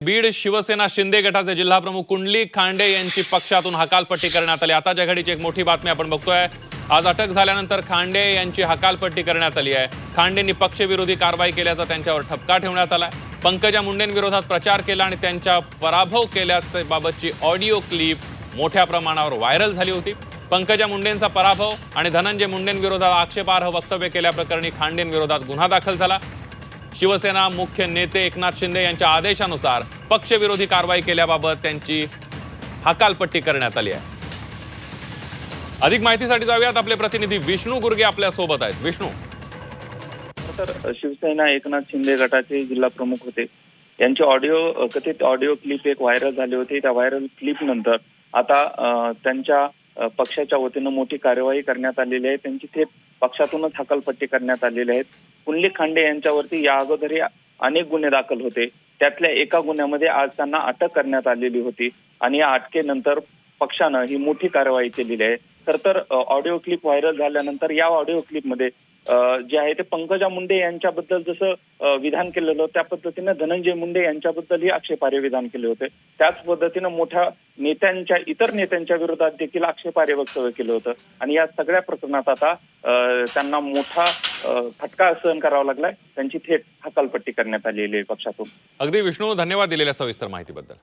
बीड शिवसेना शिंदे गटाचे जिल्हाप्रमुख कुंडली खांडे यांची पक्षातून हकालपट्टी करण्यात आली. आताच्या घडीची एक मोठी बातमी आपण बघतोय. आज अटक झाल्यानंतर खांडे यांची हकालपट्टी करण्यात आली आहे. खांडेंनी पक्षविरोधी कारवाई केल्याचा त्यांच्यावर ठपका ठेवण्यात आलाय. पंकजा मुंडेंविरोधात प्रचार केला आणि त्यांच्या पराभव केल्याबाबतची ऑडिओ क्लिप मोठ्या प्रमाणावर व्हायरल झाली होती. पंकजा मुंडेंचा पराभव आणि धनंजय मुंडेंविरोधात आक्षेपार्ह वक्तव्य केल्याप्रकरणी खांडेंविरोधात गुन्हा दाखल झाला. शिवसेना मुख्य नेते एकनाथ शिंदे यांच्या आदेशानुसार पक्षविरोधी कारवाई केल्याबाबत त्यांची हकालपट्टी करण्यात आली आहे. अधिक माहितीसाठी जाऊयात. आपले प्रतिनिधी विष्णू गुर्गे आपल्यासोबत आहेत. विष्णू. तर शिवसेना एकनाथ शिंदे गटाचे जिल्हा प्रमुख होते. यांची ऑडिओ कथित ऑडिओ क्लिप एक व्हायरल झाली होती. त्या व्हायरल क्लिप नंतर आता त्यांच्या पक्षाच्या वतीनं मोठी कार्यवाही करण्यात आलेली आहे. त्यांची थेट पक्षातूनच हकालपट्टी करण्यात आलेली आहेत. कुंडली खांडे यांच्यावरती या अगोदरही अनेक गुन्हे दाखल होते. त्यातल्या एका गुन्ह्यामध्ये आज त्यांना अटक करण्यात आलेली होती आणि या अटकेनंतर पक्षानं ही मोठी कारवाई केलेली आहे. तर तर ऑडिओ क्लिप व्हायरल झाल्यानंतर या ऑडिओ क्लिपमध्ये जे आहे ते पंकजा मुंडे यांच्याबद्दल जसं विधान केलेलं त्या पद्धतीनं धनंजय मुंडे यांच्याबद्दलही आक्षेपार्ह विधान केले होते. त्याच पद्धतीनं मोठ्या नेत्यांच्या इतर नेत्यांच्या विरोधात देखील आक्षेपार्ह वक्तव्य केलं होतं. आणि या सगळ्या प्रकरणात आता त्यांना मोठा फटका सहन करावा लागलाय. त्यांची थेट हकालपट्टी करण्यात आलेली आहे पक्षातून. अगदी विष्णू धन्यवाद दिलेल्या सविस्तर माहितीबद्दल.